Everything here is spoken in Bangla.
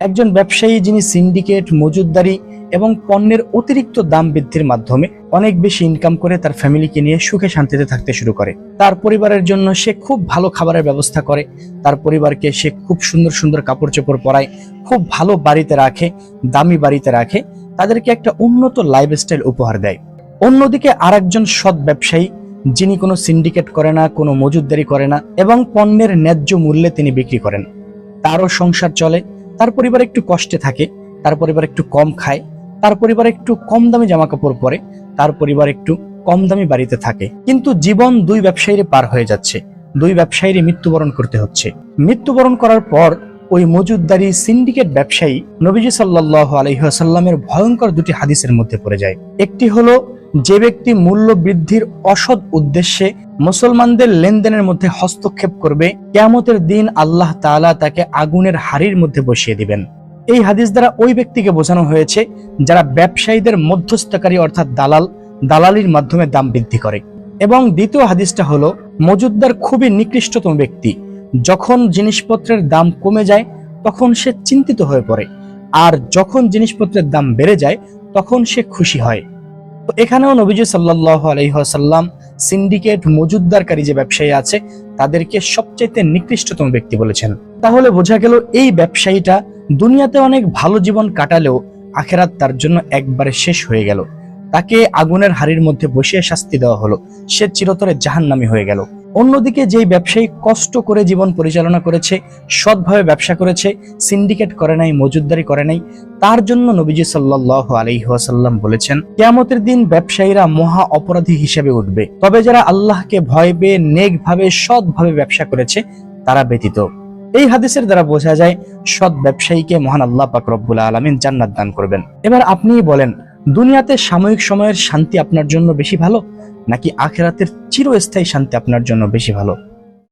একজন ব্যবসায়ী যিনি সিন্ডিকেট মজুদদারি এবং পণ্যের অতিরিক্ত দাম বৃদ্ধির মাধ্যমে অনেক বেশি ইনকাম করে তার ফ্যামিলিকে নিয়ে সুখে শান্তিতে থাকতে শুরু করে। তার পরিবারের জন্য সে খুব ভালো খাবারের ব্যবস্থা করে। তার পরিবারকে সে খুব সুন্দর সুন্দর কাপড় চোপড় পরায়, খুব ভালো বাড়িতে রাখে, দামি বাড়িতে রাখে। তাদেরকে একটা উন্নত লাইফস্টাইল উপহার দেয়। অন্যদিকে আরেকজন সৎ ব্যবসায়ী যিনি কোনো সিন্ডিকেট করে না, কোনো মজুদদারি করে না এবং পণ্যের ন্যায্য মূল্যে তিনি বিক্রি করেন। তারও সংসার চলে তার পরিবার একটু কষ্টে থাকে, তার পরিবার একটু কম খায়, তার পরিবার একটু কম দামি জামা কাপড় পরে, তার পরিবার একটু কম দামি বাড়িতে থাকে। কিন্তু জীবন দুই ব্যবসায়ীর পার হয়ে যাচ্ছে, দুই ব্যবসায়ীরই মৃত্যুবরণ করতে হচ্ছে। মৃত্যুবরণ করার পর ওই মজুদদারি সিন্ডিকেট ব্যবসায়ী নবীজি সাল্লাহ আলহিহাসাল্লামের ভয়ঙ্কর দুটি হাদিসের মধ্যে পড়ে যায়। একটি হলো যে ব্যক্তি মূল্য বৃদ্ধির অসৎ উদ্দেশ্যে মুসলমানদের লেনদেনের মধ্যে হস্তক্ষেপ করবে, কেয়ামতের দিন আল্লাহ তাআলা তাকে আগুনের হাড়ির মধ্যে বসিয়ে দিবেন। এই হাদিস দ্বারা ওই ব্যক্তিকে বোঝানো হয়েছে যারা ব্যবসায়ীদের মধ্যস্থকারী অর্থাৎ দালাল, দালালির মাধ্যমে দাম বৃদ্ধি করে। এবং দ্বিতীয় হাদিসটা হলো, মজুদদার খুবই নিকৃষ্টতম ব্যক্তি। যখন জিনিসপত্রের দাম কমে যায়, তখন সে চিন্তিত হয়ে পড়ে। আর যখন জিনিসপত্রের দাম বেড়ে যায়, তখন সে খুশি হয়। তো এখানেও নবীজি সাল্লাহ আলহিহাসাল্লাম সিন্ডিকেট মজুদ্দারকারী যে ব্যবসায়ী আছে, তাদেরকে সবচাইতে নিকৃষ্টতম ব্যক্তি বলেছেন। তাহলে বোঝা গেল এই ব্যবসায়ীটা দুনিয়াতে অনেক ভালো জীবন কাটালেও আখেরাত তার জন্য একবারে শেষ হয়ে গেল। তাকে আগুনের হাড়ির মধ্যে বসিয়ে শাস্তি দেওয়া হলো। সে চিরতরে জাহান্নামী হয়ে গেল। অন্যদিকে যেই ব্যবসায়ী কষ্ট করে জীবন পরিচালনা করেছে, সৎভাবে ব্যবসা করেছে সিন্ডিকেট করে নাই, মজুদদারি করে নাই, তার জন্য নবীজি সাল্লাহ আলহিহাসাল্লাম বলেছেন, কেয়ামতের দিন ব্যবসায়ীরা মহা অপরাধী হিসেবে উঠবে। তবে যারা আল্লাহকে ভয় পেয়ে নেক ভাবে সৎভাবে ব্যবসা করেছে, তারা ব্যতীত। এই হাদিসের দ্বারা বোঝা যায়, সৎ ব্যবসায়ীকে মহান আল্লাহ পাক রব্বুল আলমিন জান্নাত দান করবেন। এবার আপনিই বলেন, দুনিয়াতে সাময়িক সময়ের শান্তি আপনার জন্য বেশি ভালো? নাকি আখেরাতের চিরস্থায়ী শান্তি আপনার জন্য বেশি ভালো?